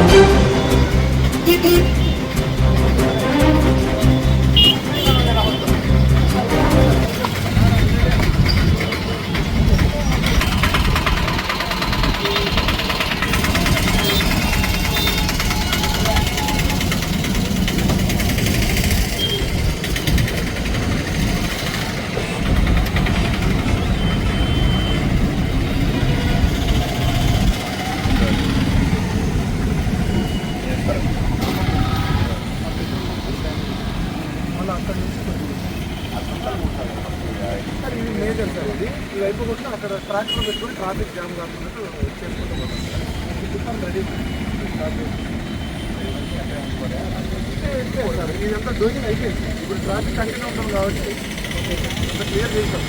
మళ్ళీ సార్ ఇదంతా డోజింగ్ అయిపోయింది ఇప్పుడు ట్రాఫిక్ కంటిన్యూ ఉంటాం కాబట్టి అంతా క్లియర్ చేస్తాం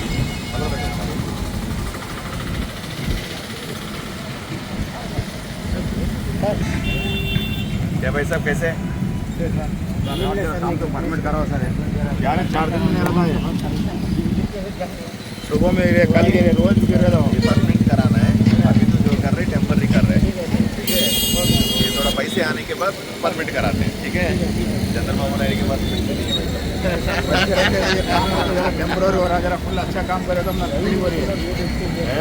क्या भाई साहब कैसे परमिट कराओ सर यार चार दिन में रहा है सुबह में ये कल के रोज गिर रहा हूँ ये परमिट कराना है अभी तो जो कर रहे हैं टेम्पररी कर रहे हैं ठीक है ये थोड़ा पैसे आने के बाद परमिट कराते हैं ठीक है चंद्रबाबू नायडू के पास पैसे नहीं है टेम्पोररी हो रहा है जरा फुल अच्छा काम करे तो अपना फील हो रही है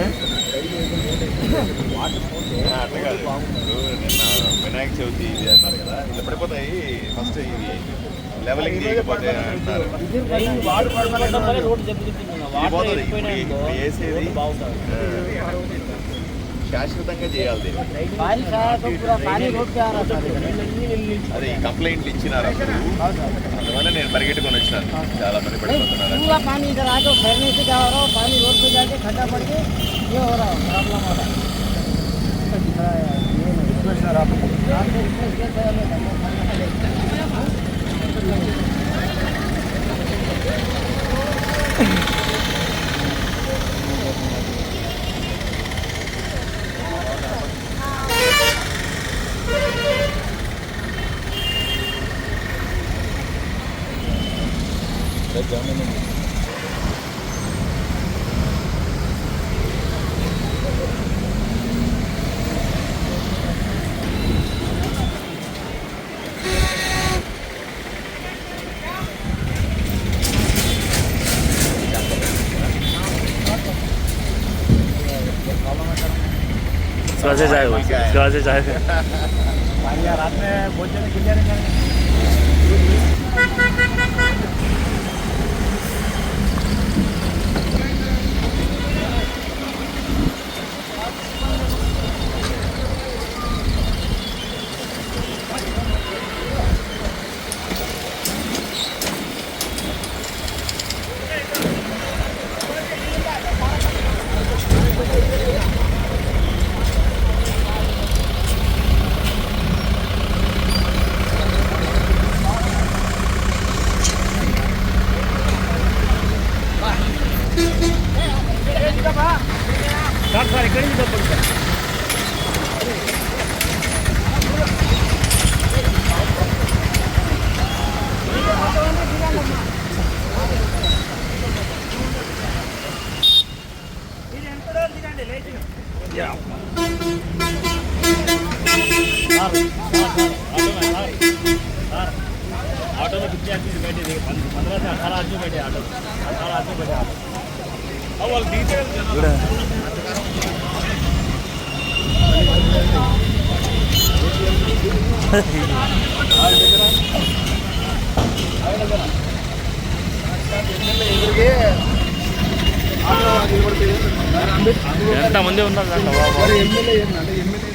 అట్లా కాదు ఇప్పుడు నిన్న వినాయక చవితి ఇది అన్నారు కదా ఇట్లా పడిపోతాయి ఫస్ట్ ఇవి లెవెలింగ్ చేయకపోతే అంటారు ఇది పోతుంది ఇప్పుడు ఇప్పుడు వేసేది ఆ, శాశ్వతంగా చేయాలి అదే ఈ కంప్లైంట్లు ఇచ్చినారు అప్పుడు. అందువల్ల నేను పరిగెట్టుకొని వచ్చినాను. చాలా మంది పడిపోతున్నారు. Gracias. ગાજે જ આવ્યો ગાજે જ આવ્યો રાત્રે ભોજન ఎంత మంది ఉన్నారు ఎమ్మెల్యే ఎమ్మెల్యే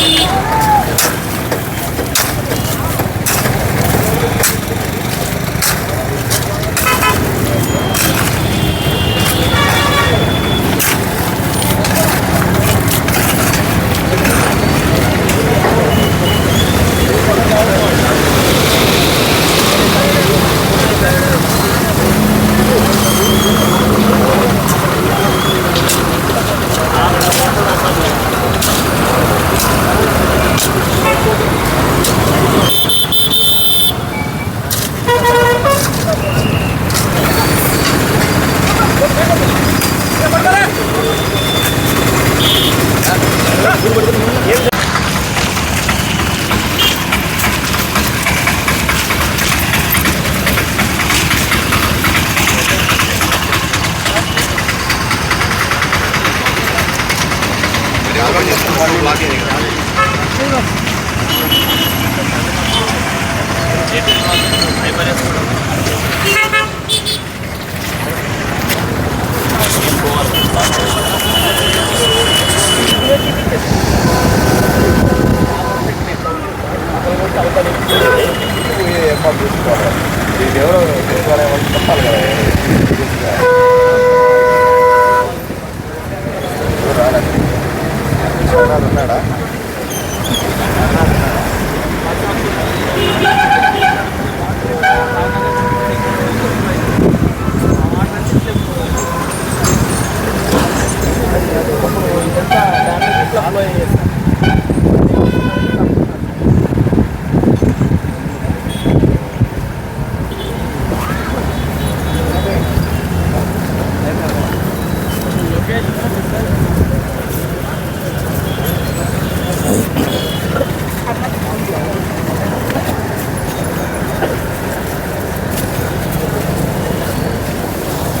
Yeah. ఏర్పాటు చేసుకోవాలి. ఇది ఎవరో చేసుకోవాలని చెప్పాలి కదా. రాలేదు ఉన్నాడా?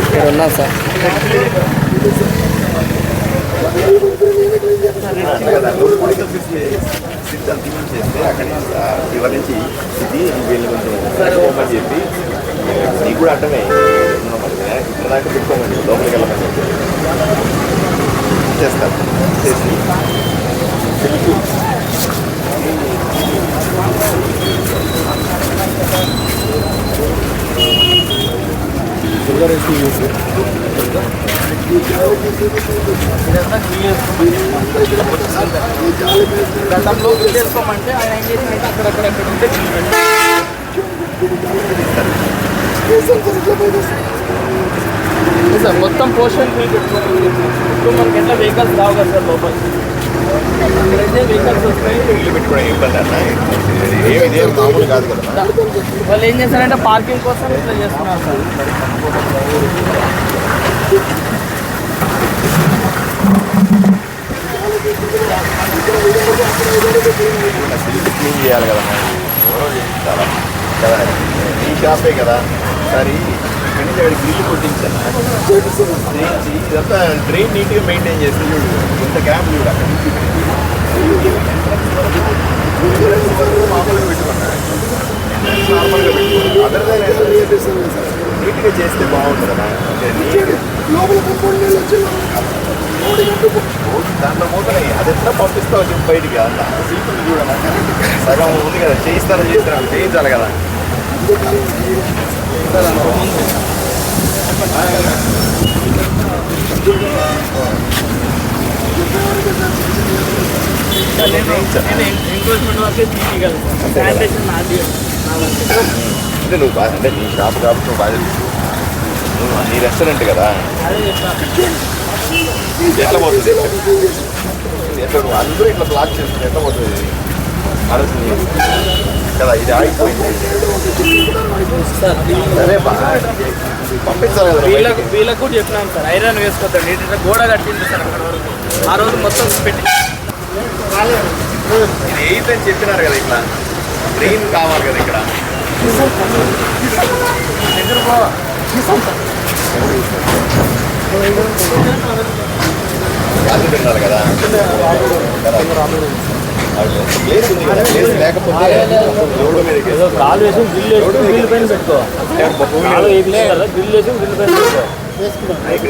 ఇక్కడ ఉన్నా సార్. అంతే చేస్తే నుంచి ఇది వీళ్ళు కొంచెం ఓపెన్ చెప్పి నీకు కూడా అర్థమే ఇక్కడ దాకా పెట్టుకోమని లోపలికి వెళ్ళమని చెప్పి చేసి గతంలో చేసుకోమంటే ఆయన ఏం చేసిందంటే అక్కడక్కడక్కడ ఉంటే సార్ మొత్తం పోర్షన్ ఫీల్ పెట్టుకోవాలి ఇప్పుడు మనకి ఎట్లా వెహికల్స్ రావు కదా సార్ లోపలికి ఇక్కడైతే వెహికల్స్ వస్తాయి. ఇల్లు పెట్టుకోవడం ఇబ్బంది అన్న ఏమి ఇదేం మామూలు కాదు కదా వాళ్ళు ఏం చేస్తారంటే పార్కింగ్ కోసం ఇట్లా చేస్తున్నారు సార్. సిల్క్ క్లీన్ చేయాలి కదా ఎవరో కదా ఈ షాపే కదా. సరే ఇక్కడి నుంచి అక్కడికి గ్రిల్ కొట్టించాను ఇదంతా డ్రైన్ నీట్గా మెయింటైన్ చేస్తే చూడు. ఇంత గ్యాప్ చూడు. అక్కడ మామూలుగా పెట్టుకున్నా నార్మల్గా పెట్టుకున్నా అదర్ నీట్గా చేస్తే బాగుంటుంది అన్న అంటే వచ్చి దాంట్లో పోతున్నాయి అది ఎట్లా పంపిస్తావు చెప్పు బయటికి అంత సీట్లు చూడనా సగం ఉంది కదా చేయిస్తారా చేస్తారా చేయించాలి కదా నేను అంటే నువ్వు బాగా అంటే నీ షాప్ కాబట్టి నువ్వు బాగా నువ్వు నీ రెస్టారెంట్ కదా. ఎట్లా పోతుంది? ఎట్లా నువ్వు అందరూ ఇట్లా బ్లాక్ చేస్తుంది ఎట్లా పోతుంది? అడుగుతుంది కదా ఇది ఆగిపోయింది. సరే బాగా పంపించాలి కదా వీళ్ళకు. వీళ్ళకు కూడా చెప్పినాను సార్. ఐరన్ వేసుకోవద్దండి నీట్గా గోడ కట్టింది సార్ అక్కడ వరకు. ఆ రోజు మొత్తం పెట్టి ఇది ఎయిత్ అని చెప్పినారు కదా ఇట్లా. ట్రైన్ కావాలి కదా ఇక్కడ. యాసిడ్ ఉండాలి కదా. ప్లేస్ ఉంది కదా ప్లేస్ లేకపోతే రోడ్డు కాలు వేసి గ్రిల్ వేసి గ్రిల్ పైన పెట్టుకో కాలు వేసి కదా గ్రిల్ వేసి పైన పెట్టుకో.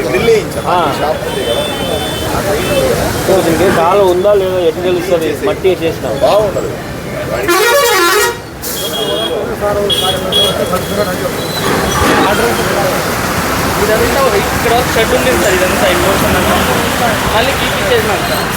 గ్రిల్ ఉంది కదా. సో దీనికి కాలు ఉందా లేదా ఎట్లా తెలుస్తుంది? మట్టి చేసినాం. వాడికి ఇదంతా ఇక్కడ షెడ్ ఉంది సార్ ఇదంతా అంతా మళ్ళీ కీప్ ఇచ్చేసినాం సార్.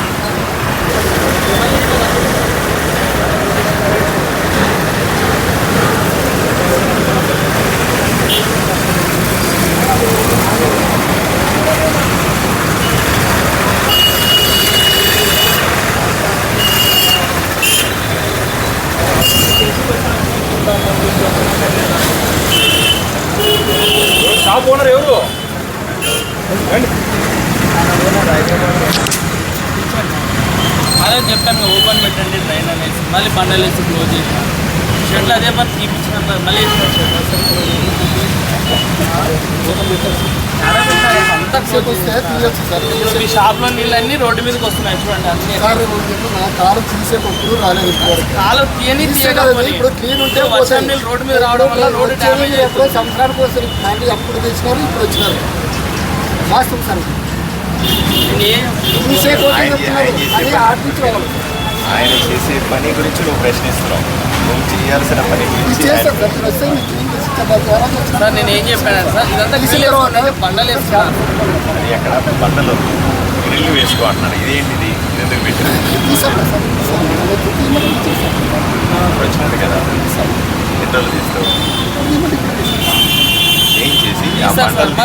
షాప్ ఓనర్ ఎవరు ఓనర్ అదే చెప్పాను ఓపెన్ పెట్టండి ట్రైన్ అనేసి. మళ్ళీ బండలు వేసి క్లోజ్ చేసిన. షెడ్లు అదే పని తీపించిన మళ్ళీ వేసిన అంతా సేపు వస్తే తీయొచ్చు సార్ ఇప్పుడు మీ షాప్లో నీళ్ళన్నీ రోడ్డు మీదకి వస్తున్నాయి చూడండి అన్ని. సార్ నా కారు తీసేటప్పుడు రాలేదు ఇప్పటివరకు. కాలు తీయని తీసే కదా తీయకపోని ఇప్పుడు క్లీన్ ఉంటే వర్షం నీళ్ళు రోడ్డు మీద రావడం వల్ల రోడ్డు డ్యామేజ్ వస్తుంది మళ్ళీ అప్పుడు తెచ్చినారు ఇప్పుడు వచ్చినారు. వాస్తవం సార్ ఆయన- చేసే పని. గురించి నువ్వు ప్రశ్నిస్తున్నావు నువ్వు చేయాల్సిన పని గురించి సార్ నేను ఏం చెప్పాను సార్ ఇదంతా గ్రిల్ వేసుకుంటే బండలు గ్రిల్ వేసుకో అంటున్నాడు ఇదేంటిది ఇది ఎందుకు పెట్టినా తీసాం కదా ఎన్ని రోజులు తీస్తావు ఏం చేసి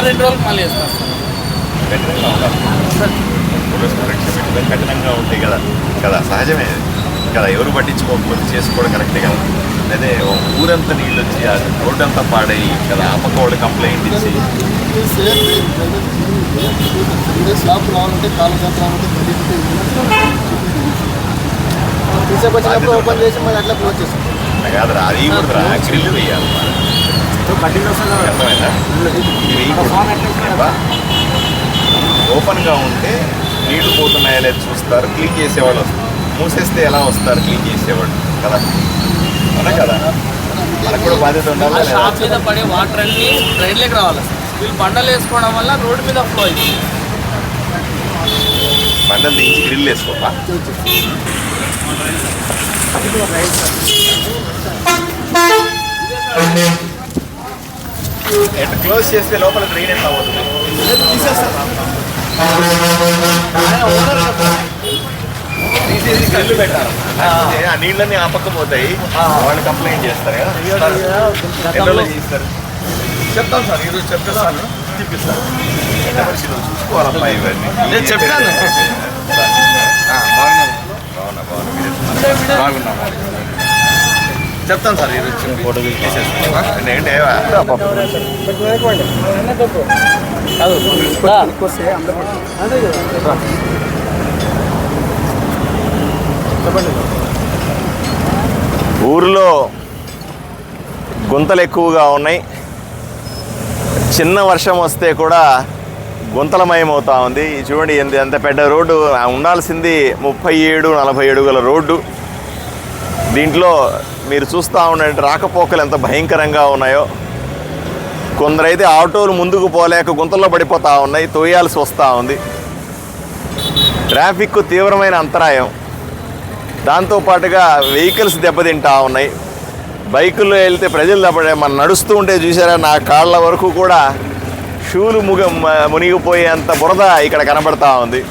రెండు రోజులకు మళ్ళీ వేస్తాను కఠినంగా ఉండాలి కఠినంగా ఉంటాయి కదా కదా సహజమే. కదా ఎవరు పట్టించుకోకపోతే చేసుకోవడం కరెక్టే కదా అదే ఊరంతా నీళ్ళు వచ్చి రోడ్డు అంతా పాడయి కదా వాళ్ళు కంప్లైంట్ ఇచ్చి రావాలంటే తీసుకొచ్చినప్పుడు ఓపెన్ చేసి మళ్ళీ అట్లా క్లోజ్ చేస్తాం అలా కాదురా అది కూడా గ్రిల్ వేయాలి అర్థమైందా. ఓపెన్గా ఉంటే నీళ్ళు పోతున్నాయా లేదా చూస్తారు. క్లీన్ చేసేవాళ్ళు వస్తారు. మూసేస్తే ఎలా వస్తారు? క్లీన్ చేసేవాళ్ళు కదా. అవునా కదా? మనకు కూడా బాధ్యత ఉండాలి? షాప్ మీద పడే వాటర్ అన్ని ట్రైన్లోకి రావాలి. వీళ్ళు బండలు వేసుకోవడం వల్ల రోడ్డు మీద ఫ్లో అవుతుంది. బండలు దించి గ్రిల్ వేసుకోపా ఎట్లా క్లోజ్ చేస్తే లోపల డ్రైన్ ఎట్లా అవుతుంది తీసేసి గ్రిల్ పెట్టాలి అంటే ఆ. పక్క పోతాయి వాళ్ళు కంప్లైంట్ చేస్తారు? చెప్తాం సార్ ఈరోజు చెప్పేస్తాను చూసుకోవాలమ్మా ఇవన్నీ. నేను చెప్పాను. బాగున్నా బాగున్నా. బాగున్నాం చెప్తాను సార్ ఈరోజు ఫోటో ఏంటంటే ఊరిలో గుంతలు ఎక్కువగా ఉన్నాయి. చిన్న వర్షం వస్తే కూడా గుంతలమయం అవుతా ఉంది. ఈ చూడండి ఎంత ఎంత పెద్ద రోడ్డు. ఉండాల్సింది ముప్పై ఏడు నలభై అడుగుల రోడ్డు. దీంట్లో మీరు చూస్తూ ఉండండి రాకపోకలు ఎంత భయంకరంగా ఉన్నాయో. కొందరైతే ఆటోలు ముందుకు పోలేక గుంతల్లో పడిపోతూ ఉన్నాయి తోయాల్సి వస్తూ ఉంది. ట్రాఫిక్ తీవ్రమైన అంతరాయం. దాంతోపాటుగా వెహికల్స్ దెబ్బతింటా ఉన్నాయి. బైకుల్లో వెళ్తే ప్రజలు దెబ్బ మనం నడుస్తూ ఉంటే చూసారా నా కాళ్ళ వరకు కూడా షూలు ముగ మునిగిపోయేంత బురద ఇక్కడ కనబడతా ఉంది.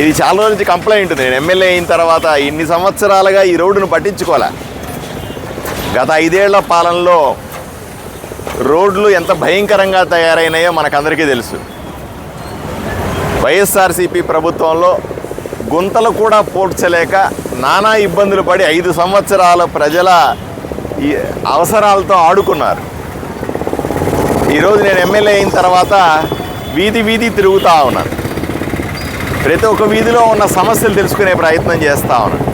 ఇది చాలా రోజుల నుంచి కంప్లైంట్ ఉంది. నేను ఎమ్మెల్యే అయిన తర్వాత ఇన్ని సంవత్సరాలుగా ఈ రోడ్డును పట్టించుకోలే. గత ఐదేళ్ళ పాలనలో రోడ్లు ఎంత భయంకరంగా తయారైనాయో మనకందరికీ తెలుసు. వైఎస్ఆర్సీపీ ప్రభుత్వంలో గుంతలు కూడా పూడ్చలేక నానా ఇబ్బందులు పడి ఐదు సంవత్సరాల ప్రజల ఈ అవసరాలతో ఆడుకున్నారు. ఈరోజు నేను ఎమ్మెల్యే అయిన తర్వాత వీధి వీధి తిరుగుతూ ఉన్నాను ప్రతి ఒక్క వీధిలో ఉన్న సమస్యలు తెలుసుకునే ప్రయత్నం చేస్తూ ఉన్నాను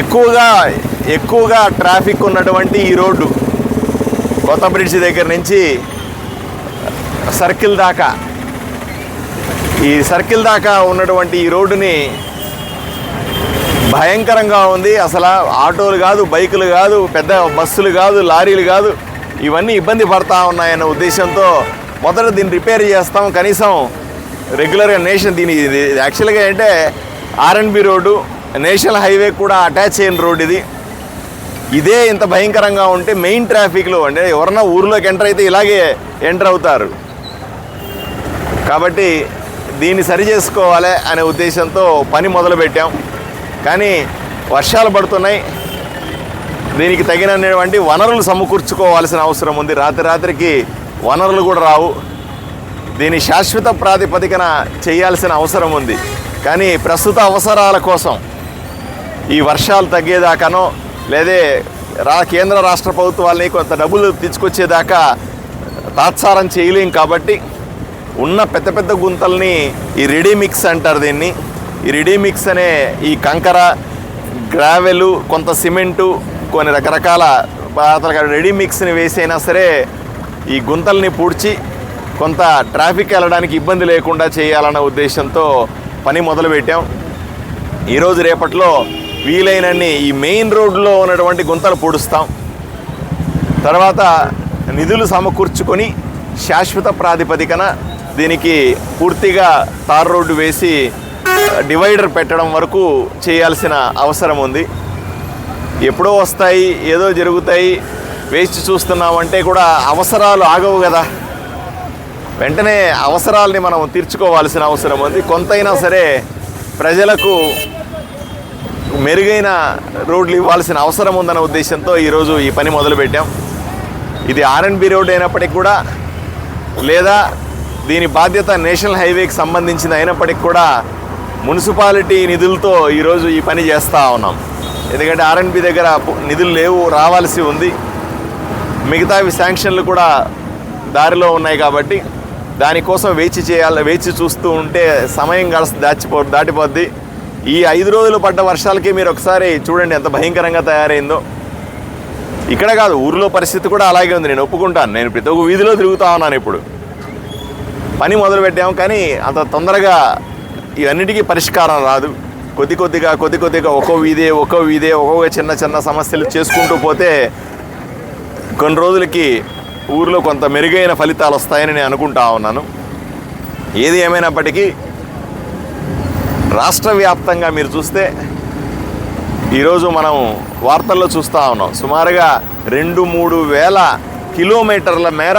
ఎక్కువగా ఎక్కువగా ట్రాఫిక్ ఉన్నటువంటి ఈ రోడ్డు కొత్త బ్రిడ్జ్ దగ్గర నుంచి సర్కిల్ దాకా. ఈ సర్కిల్ దాకా ఉన్నటువంటి ఈ రోడ్డుని భయంకరంగా ఉంది. అసలు ఆటోలు కాదు బైకులు కాదు పెద్ద బస్సులు కాదు లారీలు కాదు ఇవన్నీ ఇబ్బంది పడతా ఉన్నాయన్న ఉద్దేశంతో మొదట దీన్ని రిపేర్ చేస్తాం. కనీసం రెగ్యులర్గా నేషన్ దీని ఇది యాక్చువల్గా అంటే ఆర్ఎన్బి రోడ్డు నేషనల్ హైవే కూడా అటాచ్ అయిన రోడ్ ఇది. ఇదే ఇంత భయంకరంగా ఉంటే మెయిన్ ట్రాఫిక్లో అంటే ఎవరన్నా ఊర్లోకి ఎంటర్ అయితే ఇలాగే ఎంటర్ అవుతారు. కాబట్టి దీన్ని సరి చేసుకోవాలి అనే ఉద్దేశంతో పని మొదలుపెట్టాం. కానీ వర్షాలు పడుతున్నాయి. దీనికి తగినటువంటి వనరులు సమకూర్చుకోవాల్సిన అవసరం ఉంది. రాత్రి రాత్రికి వనరులు కూడా రావు. దీని శాశ్వత ప్రాతిపదికన చేయాల్సిన అవసరం ఉంది. కానీ ప్రస్తుత అవసరాల కోసం ఈ వర్షాలు తగ్గేదాకానో లేదే రా కేంద్ర రాష్ట్ర ప్రభుత్వాలని కొంత డబ్బులు తీసుకొచ్చేదాకా తాత్సారం చేయలేం కాబట్టి ఉన్న పెద్ద పెద్ద గుంతల్ని ఈ రెడీ మిక్స్ అంటారు దీన్ని. ఈ రెడీ మిక్స్ అనే ఈ కంకర గ్రావెలు కొంత సిమెంటు కొన్ని రకరకాల పాత్రల రెడీ మిక్స్ని వేసైనా సరే ఈ గుంతల్ని పూడ్చి కొంత ట్రాఫిక్ వెళ్ళడానికి ఇబ్బంది లేకుండా చేయాలన్న ఉద్దేశంతో పని మొదలుపెట్టాం. ఈరోజు రేపట్లో వీలైనన్ని ఈ మెయిన్ రోడ్లో ఉన్నటువంటి గుంతలు పూడుస్తాం. తర్వాత నిధులు సమకూర్చుకొని శాశ్వత ప్రాతిపదికన దీనికి పూర్తిగా తార్ రోడ్డు వేసి డివైడర్ పెట్టడం వరకు చేయాల్సిన అవసరం ఉంది. ఎప్పుడో వస్తాయి ఏదో జరుగుతాయి వేచి చూస్తున్నామంటే కూడా అవసరాలు ఆగవు కదా. వెంటనే అవసరాల్ని మనం తీర్చుకోవాల్సిన అవసరం ఉంది. కొంతైనా సరే ప్రజలకు మెరుగైన రోడ్లు ఇవ్వాల్సిన అవసరం ఉందన్న ఉద్దేశంతో ఈరోజు ఈ పని మొదలుపెట్టాం. ఇది ఆర్ఎన్బి రోడ్ అయినప్పటికి కూడా లేదా దీని బాధ్యత నేషనల్ హైవేకి సంబంధించింది అయినప్పటికి కూడా మున్సిపాలిటీ నిధులతో ఈరోజు ఈ పని చేస్తూ ఉన్నాం. ఎందుకంటే ఆర్ఎన్బి దగ్గర నిధులు లేవు రావాల్సి ఉంది. మిగతావి శాంక్షన్లు కూడా దారిలో ఉన్నాయి కాబట్టి దానికోసం వేచి చేయాలి వేచి చూస్తూ ఉంటే సమయం కలిసి దాచిపో దాటిపోద్ది. ఈ ఐదు రోజులు పడ్డ వర్షాలకి మీరు ఒకసారి చూడండి ఎంత భయంకరంగా తయారైందో. ఇక్కడ కాదు ఊర్లో పరిస్థితి కూడా అలాగే ఉంది. నేను ఒప్పుకుంటాను. నేను ప్రతి ఒక్క వీధిలో తిరుగుతూ ఉన్నాను ఇప్పుడు. పని మొదలు పెట్టాము కానీ అంత తొందరగా ఇవన్నిటికీ పరిష్కారం రాదు. కొద్ది కొద్దిగా కొద్ది కొద్దిగా ఒక్కో వీధే ఒక్కో వీధే ఒక్కొక్క చిన్న చిన్న సమస్యలు చేసుకుంటూ పోతే కొన్ని రోజులకి ఊర్లో కొంత మెరుగైన ఫలితాలు వస్తాయని నేను అనుకుంటా ఉన్నాను. ఏది ఏమైనప్పటికీ రాష్ట్ర వ్యాప్తంగా మీరు చూస్తే ఈరోజు మనం వార్తల్లో చూస్తూ ఉన్నాం. సుమారుగా రెండు మూడు వేల కిలోమీటర్ల మేర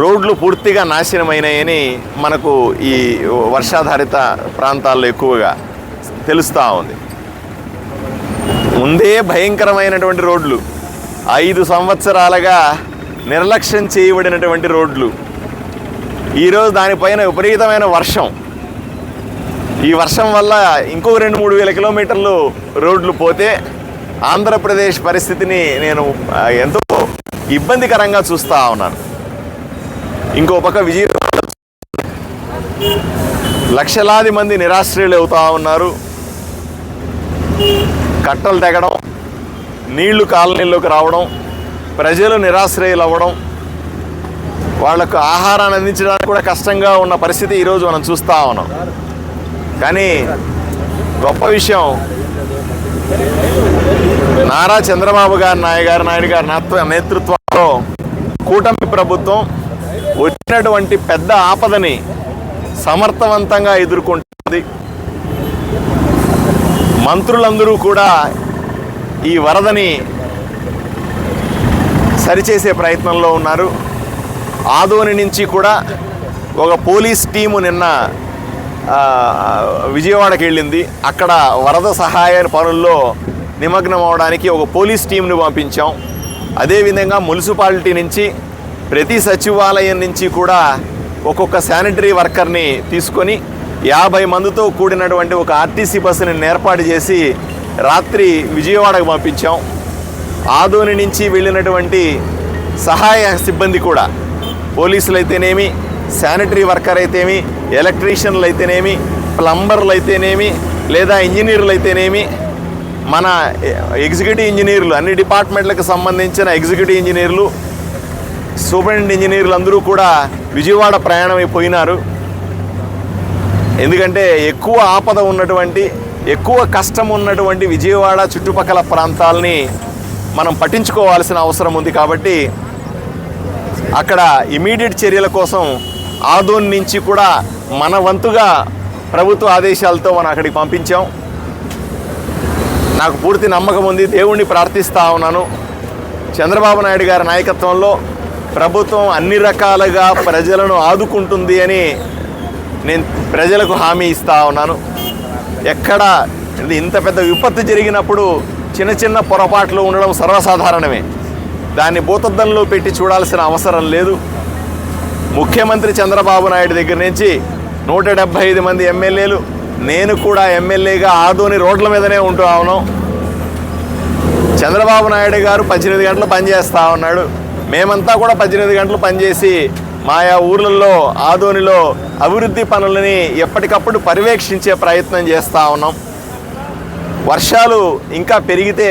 రోడ్లు పూర్తిగా నాశనమైనాయని మనకు ఈ వర్షాధారిత ప్రాంతాల్లో ఎక్కువగా తెలుస్తూ ఉంది. ముందే భయంకరమైనటువంటి రోడ్లు ఐదు సంవత్సరాలుగా నిర్లక్ష్యం చేయబడినటువంటి రోడ్లు ఈరోజు దానిపైన విపరీతమైన వర్షం. ఈ వర్షం వల్ల ఇంకో రెండు మూడు వేల కిలోమీటర్లు రోడ్లు పోతే ఆంధ్రప్రదేశ్ పరిస్థితిని నేను ఎంతో ఇబ్బందికరంగా చూస్తూ ఉన్నాను. ఇంకో పక్క విజయవాడ లక్షలాది మంది నిరాశ్రయులు అవుతూ ఉన్నారు. కట్టలు తెగడం నీళ్ళు కాలనీల్లోకి రావడం ప్రజలు నిరాశ్రయులు అవ్వడం వాళ్ళకు ఆహారాన్ని అందించడానికి కూడా కష్టంగా ఉన్న పరిస్థితి ఈరోజు మనం చూస్తూ ఉన్నాం. కానీ గొప్ప విషయం నారా చంద్రబాబు గారి నాయగారు నాయుడు గారి నేతృత్వంలో కూటమి ప్రభుత్వం వచ్చినటువంటి పెద్ద ఆపదని సమర్థవంతంగా ఎదుర్కొంటుంది. మంత్రులందరూ కూడా ఈ వరదని సరిచేసే ప్రయత్నంలో ఉన్నారు. ఆదోని నుంచి కూడా ఒక పోలీస్ టీము నిన్న విజయవాడకి వెళ్ళింది. అక్కడ వరద సహాయ పనుల్లో నిమగ్నం అవడానికి ఒక పోలీస్ టీంను పంపించాం. అదేవిధంగా మున్సిపాలిటీ నుంచి ప్రతి సచివాలయం నుంచి కూడా ఒక్కొక్క శానిటరీ వర్కర్ని తీసుకొని యాభై మందితో కూడినటువంటి ఒక ఆర్టీసీ బస్సుని ఏర్పాటు చేసి రాత్రి విజయవాడకు పంపించాం. ఆదోని నుంచి వెళ్ళినటువంటి సహాయ సిబ్బంది కూడా పోలీసులు అయితేనేమి శానిటరీ వర్కర్ అయితేమి ఎలక్ట్రీషియన్లు అయితేనేమి ప్లంబర్లు అయితేనేమి లేదా ఇంజనీర్లు అయితేనేమి మన ఎగ్జిక్యూటివ్ ఇంజనీర్లు అన్ని డిపార్ట్మెంట్లకు సంబంధించిన ఎగ్జిక్యూటివ్ ఇంజనీర్లు సూపరింటెండెంట్ ఇంజనీర్లు అందరూ కూడా విజయవాడ ప్రయాణం అయిపోయినారు ఎందుకంటే ఎక్కువ ఆపద ఉన్నటువంటి ఎక్కువ కష్టం ఉన్నటువంటి విజయవాడ చుట్టుపక్కల ప్రాంతాలని మనం పట్టించుకోవాల్సిన అవసరం ఉంది కాబట్టి అక్కడ ఇమీడియట్ చర్యల కోసం ఆదోన్ నుంచి కూడా మన వంతుగా ప్రభుత్వ ఆదేశాలతో మనం అక్కడికి పంపించాం. నాకు పూర్తి నమ్మకం ఉంది. దేవుణ్ణి ప్రార్థిస్తా ఉన్నాను. చంద్రబాబు నాయుడు గారి నాయకత్వంలో ప్రభుత్వం అన్ని రకాలుగా ప్రజలను ఆదుకుంటుంది అని నేను ప్రజలకు హామీ ఇస్తా ఉన్నాను. ఎక్కడ అంటే ఇంత పెద్ద విపత్తు జరిగినప్పుడు చిన్న చిన్న పొరపాట్లు ఉండడం సర్వసాధారణమే. దాన్ని భూతద్దంలో పెట్టి చూడాల్సిన అవసరం లేదు. ముఖ్యమంత్రి చంద్రబాబు నాయుడు దగ్గర నుంచి నూట డెబ్భై ఐదు మంది ఎమ్మెల్యేలు నేను కూడా ఎమ్మెల్యేగా ఆదోని రోడ్ల మీదనే ఉంటూ ఉన్నాం. చంద్రబాబు నాయుడు గారు పద్దెనిమిది గంటలు పనిచేస్తూ ఉన్నాడు. మేమంతా కూడా పద్దెనిమిది గంటలు పనిచేసి మాయా ఊర్లలో ఆదోనిలో అభివృద్ధి పనులని ఎప్పటికప్పుడు పర్యవేక్షించే ప్రయత్నం చేస్తూ ఉన్నాం. వర్షాలు ఇంకా పెరిగితే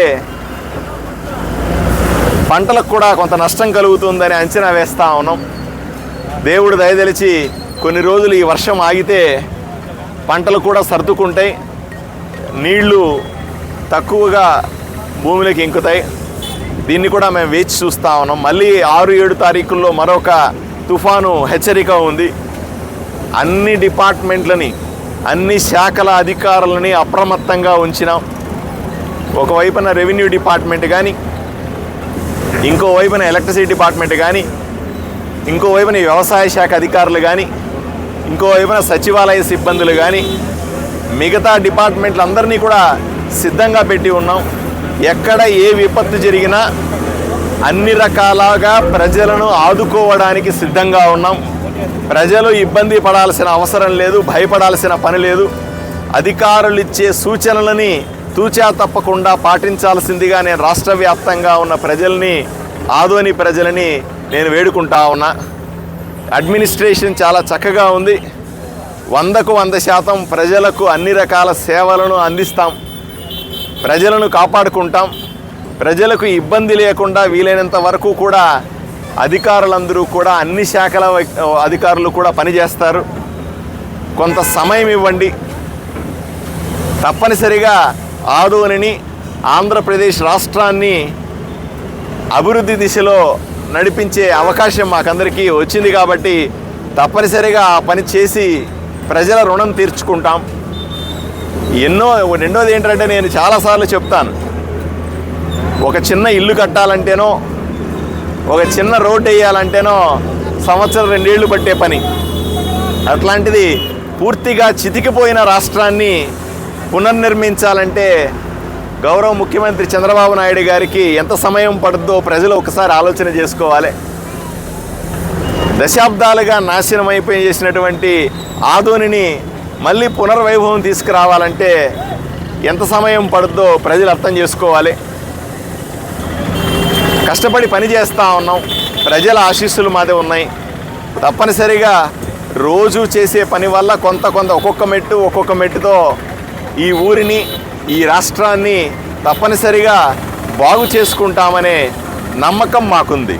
పంటలకు కూడా కొంత నష్టం కలుగుతుందని అంచనా వేస్తూ ఉన్నాం. దేవుడు దయదలిచి కొన్ని రోజులు ఈ వర్షం ఆగితే పంటలు కూడా సర్దుకుంటాయి. నీళ్ళు తక్కువగా భూమిలోకి ఇంకుతాయి. దీన్ని కూడా మేము వేచి చూస్తూ ఉన్నాం. మళ్ళీ ఆరు ఏడు తారీఖుల్లో మరొక తుఫాను హెచ్చరిక ఉంది. అన్ని డిపార్ట్మెంట్లని అన్ని శాఖల అధికారులని అప్రమత్తంగా ఉంచినాం. ఒకవైపున రెవెన్యూ డిపార్ట్మెంట్ కానీ ఇంకో వైపున ఎలక్ట్రిసిటీ డిపార్ట్మెంట్ కానీ ఇంకో వైపున వ్యవసాయ శాఖ అధికారులు కానీ ఇంకో వైపున సచివాలయ సిబ్బందులు కానీ మిగతా డిపార్ట్మెంట్లు అందరినీ కూడా సిద్ధంగా పెట్టి ఉన్నాం. ఎక్కడ ఏ విపత్తు జరిగినా అన్ని రకాలుగా ప్రజలను ఆదుకోవడానికి సిద్ధంగా ఉన్నాం. ప్రజలు ఇబ్బంది పడాల్సిన అవసరం లేదు భయపడాల్సిన పని లేదు. అధికారులు ఇచ్చే సూచనలని తూచా తప్పకుండా పాటించాల్సిందిగా నేను రాష్ట్ర వ్యాప్తంగా ఉన్న ప్రజల్ని ఆదోని ప్రజలని నేను వేడుకుంటా ఉన్నా. అడ్మినిస్ట్రేషన్ చాలా చక్కగా ఉంది. వందకు వంద శాతం ప్రజలకు అన్ని రకాల సేవలను అందిస్తాం. ప్రజలను కాపాడుకుంటాం. ప్రజలకు ఇబ్బంది లేకుండా వీలైనంత వరకు కూడా అధికారులందరూ కూడా అన్ని శాఖల అధికారులు కూడా పనిచేస్తారు. కొంత సమయం ఇవ్వండి. తప్పనిసరిగా ఆదోనిని ఆంధ్రప్రదేశ్ రాష్ట్రాన్ని అభివృద్ధి దిశలో నడిపించే అవకాశం మాకందరికీ వచ్చింది కాబట్టి తప్పనిసరిగా ఆ పని చేసి ప్రజల రుణం తీర్చుకుంటాం. ఎన్నో రెండోది ఏంటంటే నేను చాలాసార్లు చెప్తాను. ఒక చిన్న ఇల్లు కట్టాలంటేనో ఒక చిన్న రోడ్ వేయాలంటేనో సంవత్సరం రెండేళ్ళు పట్టే పని. అట్లాంటిది పూర్తిగా చితికిపోయిన రాష్ట్రాన్ని పునర్నిర్మించాలంటే గౌరవ ముఖ్యమంత్రి చంద్రబాబు నాయుడు గారికి ఎంత సమయం పడుతుందో ప్రజలు ఒకసారి ఆలోచన చేసుకోవాలి. దశాబ్దాలుగా నాశనం అయిపోయి చేసినటువంటి ఆధోనిని మళ్ళీ పునర్వైభవం తీసుకురావాలంటే ఎంత సమయం పడుతుందో ప్రజలు అర్థం చేసుకోవాలి. కష్టపడి పని చేస్తూ ఉన్నాం. ప్రజల ఆశీస్సులు మాదే ఉన్నాయి. తప్పనిసరిగా రోజు చేసే పని వల్ల కొంత కొంత ఒక్కొక్క మెట్టు ఒక్కొక్క మెట్టుతో ఈ ఊరిని ఈ రాష్ట్రాన్ని తప్పనిసరిగా బాగు చేసుకుంటామనే నమ్మకం మాకుంది.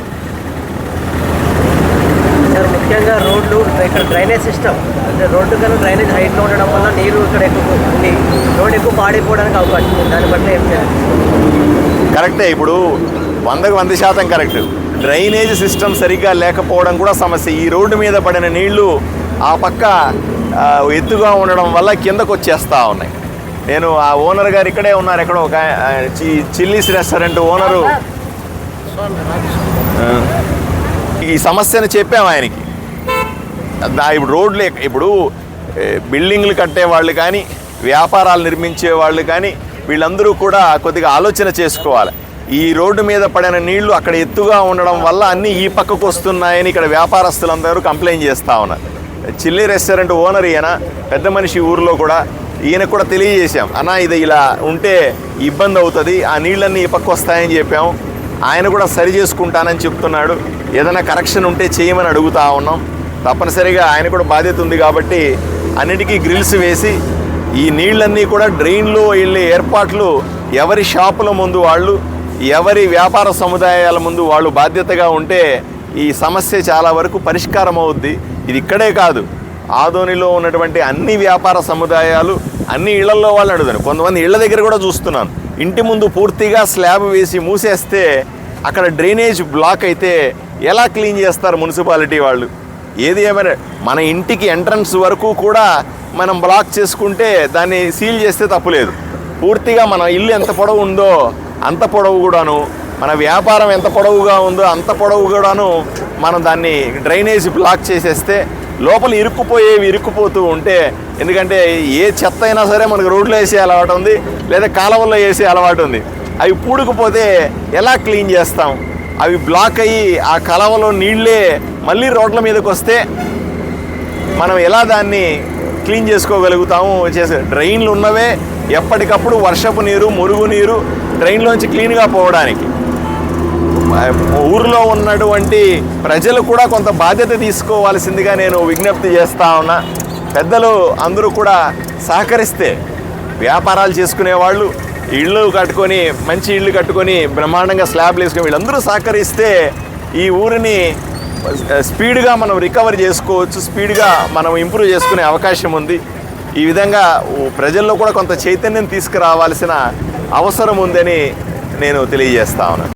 సార్ ముఖ్యంగా రోడ్లు ఇక్కడ డ్రైనేజ్ సిస్టమ్ అంటే రోడ్డు కన్నా డ్రైనేజ్ హైట్లో ఉండడం వల్ల నీరు ఇక్కడ ఎక్కువ ఉంది. రోడ్ ఎక్కువ పాడైపోవడానికి అవకాశం ఉంది. దాన్ని బట్టి ఏం చేయాలి? కరెక్టే ఇప్పుడు వందకు వంద శాతం కరెక్ట్. డ్రైనేజ్ సిస్టమ్ సరిగ్గా లేకపోవడం కూడా సమస్య. ఈ రోడ్డు మీద పడిన నీళ్ళు ఆ పక్క ఎత్తుగా ఉండడం వల్ల కిందకు వచ్చేస్తూ ఉన్నాయి. నేను ఆ ఓనర్ గారు ఇక్కడే ఉన్నారు ఎక్కడో ఒక చిల్లీస్ రెస్టారెంట్ ఓనరు. ఈ సమస్యను చెప్పాము ఆయనకి. ఇప్పుడు రోడ్లు ఇప్పుడు బిల్డింగ్లు కట్టే వాళ్ళు కానీ వ్యాపారాలు నిర్మించే వాళ్ళు కానీ వీళ్ళందరూ కూడా కొద్దిగా ఆలోచన చేసుకోవాలి. ఈ రోడ్డు మీద పడిన నీళ్ళు అక్కడ ఎత్తుగా ఉండడం వల్ల అన్నీ ఈ పక్కకు వస్తున్నాయని ఇక్కడ వ్యాపారస్తులందరూ కంప్లైంట్ చేస్తూ ఉన్నారు. చిల్లీ రెస్టారెంట్ ఓనర్ ఈయన పెద్ద మనిషి ఊరిలో కూడా ఈయనకు కూడా తెలియజేశాం. అన్న ఇది ఇలా ఉంటే ఇబ్బంది అవుతుంది ఆ నీళ్ళన్నీ ఈ పక్క వస్తాయని చెప్పాం. ఆయన కూడా సరి చేసుకుంటానని చెప్తున్నాడు. ఏదైనా కరెక్షన్ ఉంటే చేయమని అడుగుతా ఉన్నాం. తప్పనిసరిగా ఆయన కూడా బాధ్యత ఉంది కాబట్టి అన్నిటికీ గ్రిల్స్ వేసి ఈ నీళ్ళన్నీ కూడా డ్రైన్లో వెళ్ళే ఏర్పాట్లు ఎవరి షాపుల ముందు వాళ్ళు ఎవరి వ్యాపార సముదాయాల ముందు వాళ్ళు బాధ్యతగా ఉంటే ఈ సమస్య చాలా వరకు పరిష్కారం అవుద్ది. ఇది ఇక్కడే కాదు. ఆదోనిలో ఉన్నటువంటి అన్ని వ్యాపార సముదాయాలు అన్ని ఇళ్ళలో వాళ్ళు అడుగుతాను కొంతమంది ఇళ్ళ దగ్గర కూడా చూస్తున్నాను. ఇంటి ముందు పూర్తిగా స్లాబ్ వేసి మూసేస్తే అక్కడ డ్రైనేజ్ బ్లాక్ అయితే ఎలా క్లీన్ చేస్తారు మున్సిపాలిటీ వాళ్ళు? ఏది ఏమైనా మన ఇంటికి ఎంట్రన్స్ వరకు కూడా మనం బ్లాక్ చేసుకుంటే దాన్ని సీల్ చేస్తే తప్పులేదు పూర్తిగా మన ఇల్లు ఎంత పొడవు ఉందో అంత పొడవు కూడాను మన వ్యాపారం ఎంత పొడవుగా ఉందో అంత పొడవు కూడాను మనం దాన్ని డ్రైనేజ్ బ్లాక్ చేసేస్తే లోపల ఇరుక్కుపోయేవి ఇరుక్కుపోతూ ఉంటే ఎందుకంటే ఏ చెత్త అయినా సరే మనకు రోడ్లో వేసే అలవాటు ఉంది లేదా కాలువల్లో వేసే అలవాటు ఉంది. అవి పూడుకుపోతే ఎలా క్లీన్ చేస్తాం? అవి బ్లాక్ అయ్యి ఆ కలవలో నీళ్ళే మళ్ళీ రోడ్ల మీదకి వస్తే మనం ఎలా దాన్ని క్లీన్ చేసుకోగలుగుతాము? చేసే డ్రైన్లు ఉన్నవే ఎప్పటికప్పుడు వర్షపు నీరు మురుగు నీరు డ్రైన్లోంచి క్లీన్గా పోవడానికి. ఊరిలో ఉన్నటువంటి ప్రజలు కూడా కొంత బాధ్యత తీసుకోవాల్సిందిగా నేను విజ్ఞప్తి చేస్తా ఉన్నా. పెద్దలు అందరూ కూడా సహకరిస్తే వ్యాపారాలు చేసుకునే వాళ్ళు ఇళ్ళు కట్టుకొని మంచి ఇళ్ళు కట్టుకొని బ్రహ్మాండంగా స్లాబ్లు వేసుకుని వీళ్ళందరూ సహకరిస్తే ఈ ఊరిని స్పీడ్గా మనం రికవర్ చేసుకోవచ్చు స్పీడ్గా మనం ఇంప్రూవ్ చేసుకునే అవకాశం ఉంది. ఈ విధంగా ప్రజల్లో కూడా కొంత చైతన్యం తీసుకురావాల్సిన అవసరం ఉందని నేను తెలియజేస్తా ఉన్నాను